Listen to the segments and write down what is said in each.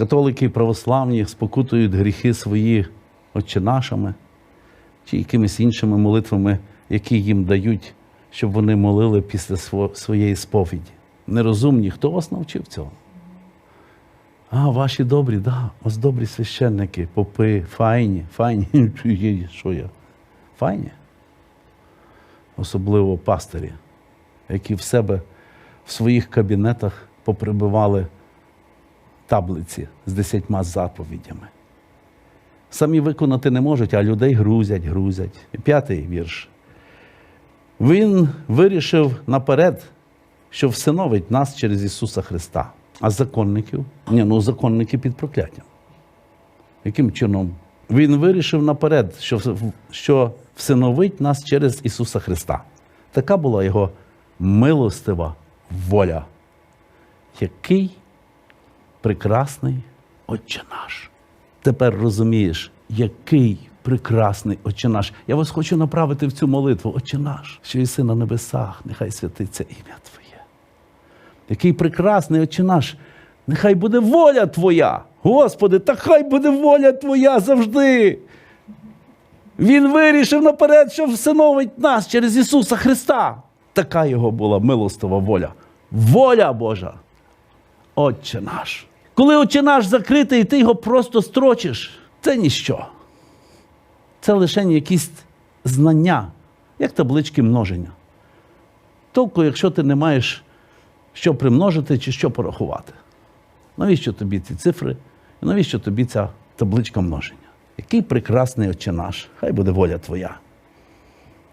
католики і православні спокутують гріхи свої отче нашими чи якимись іншими молитвами, які їм дають, щоб вони молили після своєї сповіді. Нерозумні, хто вас навчив цього? А, ваші добрі, да, ось добрі священники, попи, файні, файні. Що я? Файні. Особливо пастирі, які в себе в своїх кабінетах поприбивали таблиці з десятьма заповідями. Самі виконати не можуть, а людей грузять, грузять. П'ятий вірш. Він вирішив наперед, що всиновить нас через Ісуса Христа. А законників? Ні, ну законники під прокляттям. Яким чином? Він вирішив наперед, що, що всиновить нас через Ісуса Христа. Така була його милостива воля. Який прекрасний Отче наш. Тепер розумієш, який прекрасний Отче наш. Я вас хочу направити в цю молитву. Отче наш, що єси на небесах, нехай святиться ім'я Твоє. Який прекрасний Отче наш, нехай буде воля Твоя. Господи, та хай буде воля Твоя завжди. Він вирішив наперед, що всиновить нас через Ісуса Христа. Така його була милостива воля. Воля Божа. Отче наш. Коли Отче наш закритий, і ти його просто строчиш, це ніщо. Це лише якісь знання, як таблички множення. Толку, якщо ти не маєш що примножити чи що порахувати. Навіщо тобі ці цифри? І навіщо тобі ця табличка множення? Який прекрасний Отче наш, хай буде воля Твоя.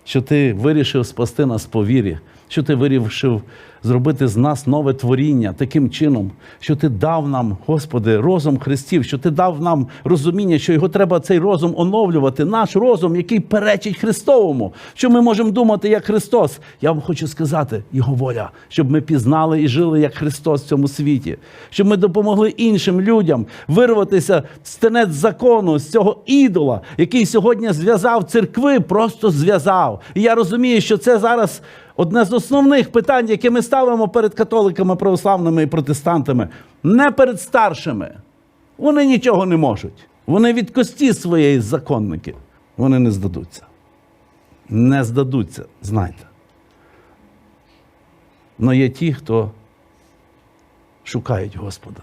Що ти вирішив спасти нас по вірі, що ти вирішив зробити з нас нове творіння таким чином, що ти дав нам, Господи, розум Христів, що ти дав нам розуміння, що його треба цей розум оновлювати, наш розум, який перечить Христовому, що ми можемо думати як Христос. Я вам хочу сказати, Його воля, щоб ми пізнали і жили як Христос в цьому світі, щоб ми допомогли іншим людям вирватися з тенець закону, з цього ідола, який сьогодні зв'язав церкви, просто зв'язав. І я розумію, що це зараз одне з основних питань, які ми ставимо перед католиками, православними і протестантами, не перед старшими. Вони нічого не можуть. Вони від кості своєї законники. Вони не здадуться. Не здадуться, знайте. Но є ті, хто шукають Господа.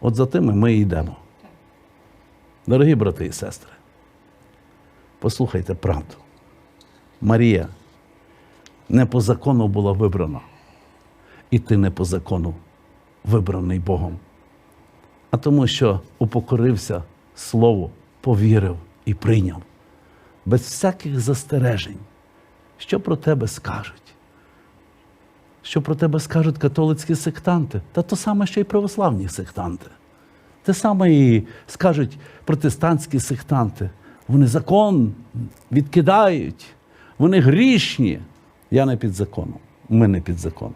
От за тими ми йдемо. Дорогі брати і сестри, послухайте правду. Марія не по закону була вибрана, і ти не по закону вибраний Богом, а тому, що упокорився Слову, повірив і прийняв, без всяких застережень, що про тебе скажуть. Що про тебе скажуть католицькі сектанти, та то саме, що й православні сектанти. Те саме і скажуть протестантські сектанти. Вони закон відкидають, вони грішні. Я не під законом, ми не під законом,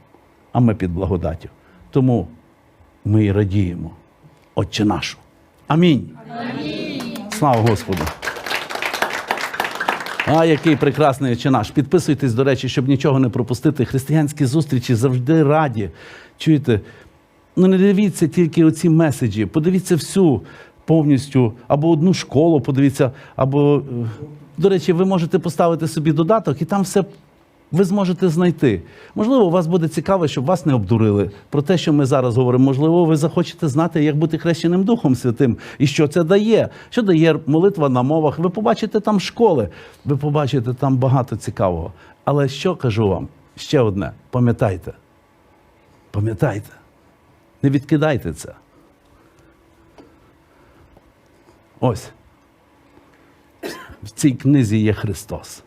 а ми під благодаттю. Тому ми і радіємо. Отче нашу. Амінь. Амінь. Слава Господу. А який прекрасний Отче наш. Підписуйтесь, до речі, щоб нічого не пропустити. Християнські зустрічі завжди раді. Чуєте? Ну не дивіться тільки оці меседжі, подивіться всю повністю, або одну школу, подивіться, або, е, до речі, ви можете поставити собі додаток, і там все ви зможете знайти. Можливо, вас буде цікаво, щоб вас не обдурили про те, що ми зараз говоримо. Можливо, ви захочете знати, як бути хрещеним Духом Святим і що це дає. Що дає молитва на мовах. Ви побачите там школи, ви побачите там багато цікавого. Але що кажу вам? Ще одне: пам'ятайте. Пам'ятайте. Не відкидайте це. Ось. В цій книзі є Христос.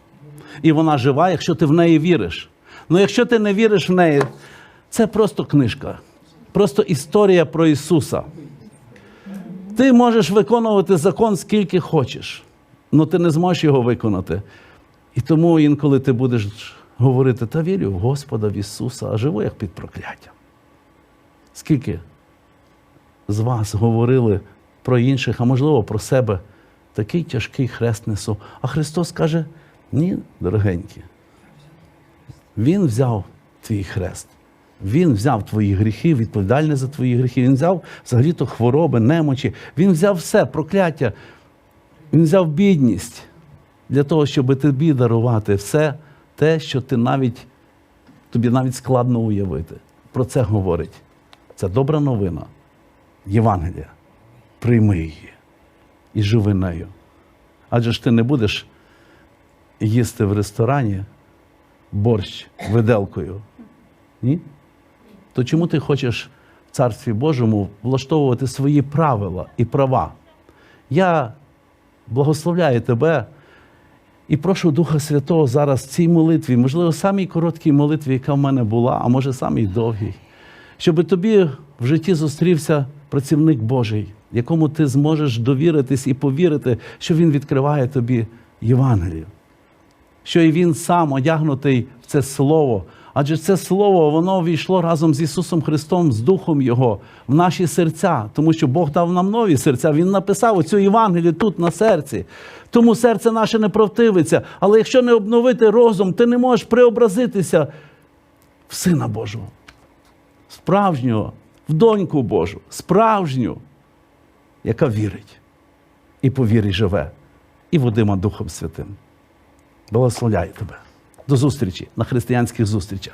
І вона жива, якщо ти в неї віриш. Ну якщо ти не віриш в неї, це просто книжка, просто історія про Ісуса. Ти можеш виконувати закон скільки хочеш, але ти не зможеш його виконати. І тому інколи ти будеш говорити, та вірю в Господа, в Ісуса, а живу як під прокляттям. Скільки з вас говорили про інших, а можливо про себе, такий тяжкий хрест несу. А Христос каже: ні, дорогенькі. Він взяв твій хрест. Він взяв твої гріхи, відповідальний за твої гріхи. Він взяв взагалі-то хвороби, немочі. Він взяв все, прокляття. Він взяв бідність для того, щоб тобі дарувати все те, що ти навіть, тобі навіть складно уявити. Про це говорить. Це добра новина. Євангелія. Прийми її і живи нею. Адже ж ти не будеш їсти в ресторані борщ виделкою. Ні? То чому ти хочеш в Царстві Божому влаштовувати свої правила і права? Я благословляю тебе і прошу Духа Святого зараз в цій молитві, можливо, самій короткій молитві, яка в мене була, а може самій довгій, щоб тобі в житті зустрівся працівник Божий, якому ти зможеш довіритись і повірити, що він відкриває тобі Євангелію що і він сам одягнутий в це слово. Адже це слово воно війшло разом з Ісусом Христом, з Духом Його в наші серця, тому що Бог дав нам нові серця. Він написав оцю Євангелію тут на серці. Тому серце наше не противиться. Але якщо не обновити розум, ти не можеш преобразитися в Сина Божого, справжнього, в доньку Божу, справжню, яка вірить і по вірі живе, і водима Духом Святим. Благословляю тебе. До зустрічі на християнських зустрічах.